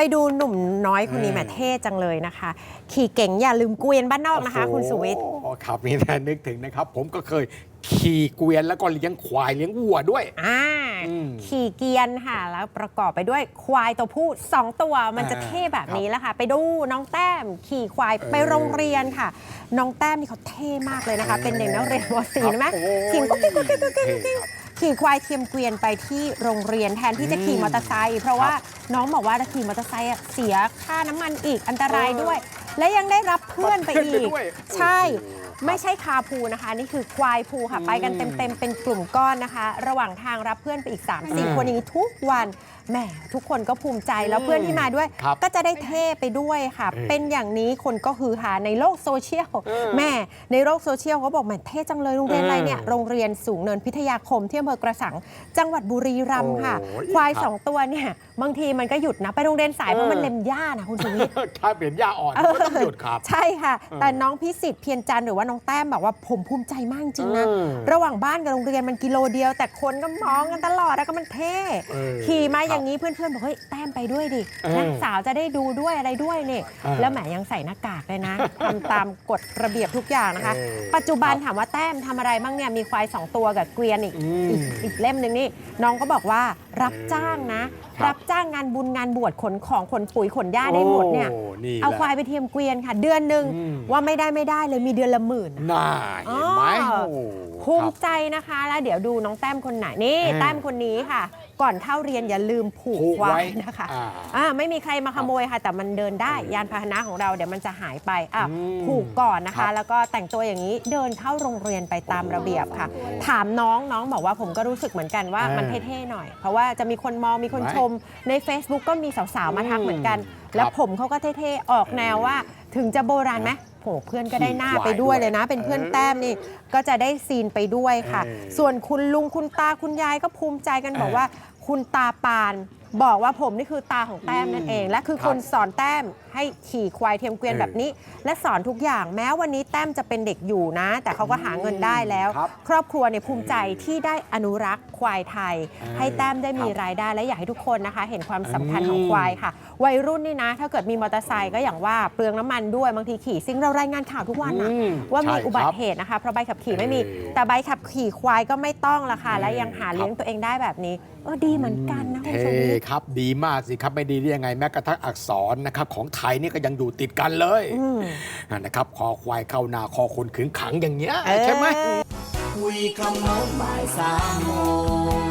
ไปดูหนุ่มน้อยคนนี้อืมแหมเท่จังเลยนะคะ ขี่เก่งอย่าลืมเกวียนบ้านนอกนะคะ คุณสุวิทย์โอ้โหครับนี่แต่นึกถึงนะครับ ผมก็เคยขี่เกวียนแล้วก็เลี้ยงควายเลี้ยงวัวด้วย อ่าอืม ขี่เกวียนค่ะ แล้วประกอบไปด้วยควายตัวผู้2ตัวมันจะอ่าเท่แบบนี้แล้วค่ะ ไปดูน้องแต้ม ขี่ควายไปโรงเรียนค่ะ น้องแต้มนี่เขาเท่มากเลยนะคะ เป็นเด็กนักเรียนม .4 ครับนะไหมโอ้โหขี่กุ๊กกิ๊กกุ๊กกิ๊กกุ๊กกิ๊กกุ๊กกิ๊กเท่ครับ ขี่ควายเทียมเกวียนไปที่โรงเรียนแทนที่จะขี่มอเตอร์ไซค์เพราะว่าน้องบอกว่าถ้าขี่มอเตอร์ไซค์อะเสียค่าน้ำมันอีกอันตรายด้วย และยังได้รับเพื่อนไปเพื่อนอีไปกด้วยใช่โอ้โหไม่ใช่คาพูนะคะ นี่คือควายพูค่ะ ไปกันอืมเต็มๆ เป็นกลุ่มก้อนนะคะ ระหว่างทางรับเพื่อนไปอีกอืม3-4 คนอย่างนี้ทุกวัน แหมทุกคนก็ภูมิใจแล้วอืมเพื่อนที่มาด้วย ครับก็จะได้เท่ไปด้วยค่ะเออเป็นอย่างนี้คนก็คือหาในโลกโซเชียลเออแม่ในโลกโซเชียลเขาบอกแหมเท่จังเลยโรงเรียนอะไรเนี่ยเออโรงเรียนสูงเนินพิทยาคมที่อำเภอกระสังจังหวัดบุรีรัมย์ค่ะ โอ้ยควายครับ สองตัวเนี่ยบางทีมันก็หยุดนะไปโรงเรียนสายเพราะมันเออเล็มหญ้านะคุณสุวิทย์ ถ้าเป็นยาอ่อนก็ต้องหยุดครับ ใช่ค่ะเออแต่น้องพิสิทธิ์เพียรจันทร์หรือว่าน้องแต้มบอกว่าผมภูมิใจมากจริงนะ เออระหว่างบ้านกับโรงเรียนมันกิโลเดียว แต่คนก็มองกันตลอดแล้วก็มันเท่ เออขี่มาครับอย่างนี้เพื่อนๆบอกเฮ้ยแต้มไปด้วยดิเออนักสาวจะได้ดูด้วยอะไรด้วยเนี่ยเออแล้วแหมยังใส่หน้ากากเลยนะทำตามกฎระเบียบทุกอย่างนะคะเออปัจจุบันครับถามว่าแต้มทำอะไรบ้างเนี่ยมีควายสองตัวกับเกวียนอีกอืมอีกอีกเล่มหนึ่งนี่น้องก็บอกว่ารับจ้างนะครับรับจ้างงานบุญงานบวชขนของขนปุ๋ยขนหญ้าได้หมดเนี่ยโอ้นี่เอาแหละควายไปเทียมเกวียนค่ะ เดือนหนึ่งอืมว่าไม่ได้ไม่ได้เลยมีเดือนละหมื่นน่าเห็นไหมอ๋อโอ้ภูคมิรับใจนะคะ แล้วเดี๋ยวดูน้องแต้มคนไหนนี่อ่าแต้มคนนี้ค่ะ ก่อนเข้าเรียนอย่าลืมผูกผูกควาไว้ยนะคะอ่าอ่าไม่มีใครมาขโมยค่ะ แต่มันเดินได้ยานพาหนะของเราเดี๋ยวมันจะหายไปอะอืมผูกก่อนนะครัคะ บ แล้วก็แต่งตัวอย่างนี้เดินเข้าโรงเรียนไปตามระเบียบค่ะ ถามน้องน้องบอกว่าผมก็รู้สึกเหมือนกันว่าอ่ามัมันเท่ๆหน่อย เพราะว่าจะมีคนมองมีคนไว้ชมใน Facebook ก็มีสาวๆมาทักเหมือนกันอืมแล้วครับผมเขาก็เท่ๆออกแนวว่า ถึงจะโบราณไหมโหเพื่อนก็ได้หน้าขี่ควายไปด้วยเลยนะด้วยเป็นเพื่อนเออแต้มนี่ก็จะได้ซีนไปด้วยค่ะ เออ ส่วนคุณลุงคุณตาคุณยายก็ภูมิใจกันเออบอกว่า คุณตาปาน บอกว่าผมนี่คือตาของแต้มนั่นเอง และคือครับคนสอนแต้มให้ขี่ควายเทียมเกวียนเออแบบนี้ และสอนทุกอย่างแม้วันนี้แต้มจะเป็นเด็กอยู่นะ แต่เขาก็หาเงินได้แล้ว ครับครอบครัวเนี่ยภูมิใจที่ได้อนุรักษ์ควายไทยเออให้แต้มได้มีครับรายได้ และอยากให้ทุกคนนะคะ เห็นความสำคัญของอืมควายค่ะ วัยรุ่นนี่นะ ถ้าเกิดมีมอเตอร์ไซค์ก็อย่างว่าเปลืองน้ำมันด้วยบางทีขี่ซิ่งเรารายงานข่าวทุกวันนะอืมว่ามีใช่อุบัครัติบเหตุนะคะเพราะใบขับขี่ไม่มี เออ แต่ใบขับขี่ควายก็ไม่ต้องละค่ะเออและยังหาเลี้ยงตัวเองได้แบบนี้เออดีเหมือนกันนะคุณเท่ชมวิทครับ ดีมากสิครับไม่ดีได้ยังไงแม้กระทั่งอักษรนะครับของไทยนี่ก็ยังอยู่ติดกันเลยอืมนะครับคอควายเข้านาคอคนขึงขังอย่างเงี้ยเออใช่ไหมคุยคำโน้นบ่ายสามโมง